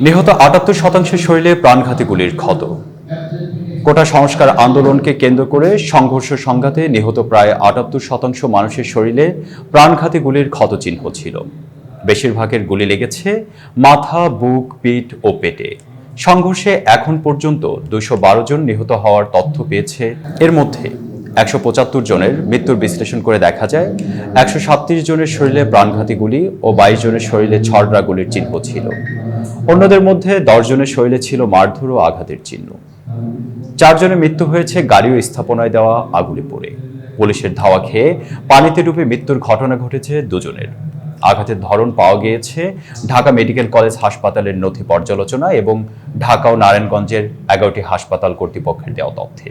নিহত আটাত্তর শতাংশ শরীরে প্রাণঘাতী গুলির ক্ষত। কোটা সংস্কার আন্দোলনকে কেন্দ্র করে সংঘর্ষ সংঘাতে নিহত প্রায় আটাত্তর শতাংশ মানুষের শরীরে প্রাণঘাতী গুলির ক্ষতচিহ্ন ছিল। বেশিরভাগের গুলি লেগেছে মাথা, বুক, পিঠ ও পেটে। সংঘর্ষে এখন পর্যন্ত দুশো জন নিহত হওয়ার তথ্য পেয়েছে এর মধ্যে একশো পঁচাত্তর জনের মৃত্যুর বিশ্লেষণ করে দেখা যায়, একশো সাতত্রিশ জনের শরীরে প্রাণঘাতী গুলি ও বাইশ জনের শরীরে ছড়রা গুলির চিহ্ন ছিল। অন্যদের মধ্যে দশ জনের শরীরে ছিল মারধর ও আঘাতের চিহ্ন। চারজনের মৃত্যু হয়েছে গাড়ি ও স্থাপনায় দেওয়া আগুনে পড়ে। পুলিশের ধাওয়া খেয়ে পানিতে ডুবে মৃত্যুর ঘটনা ঘটেছে দুজনের। আঘাতের ধরন পাওয়া গিয়েছে ঢাকা মেডিকেল কলেজ হাসপাতালের নথি পর্যালোচনা এবং ঢাকা ও নারায়ণগঞ্জের এগারোটি হাসপাতাল কর্তৃপক্ষের দেওয়া তথ্যে।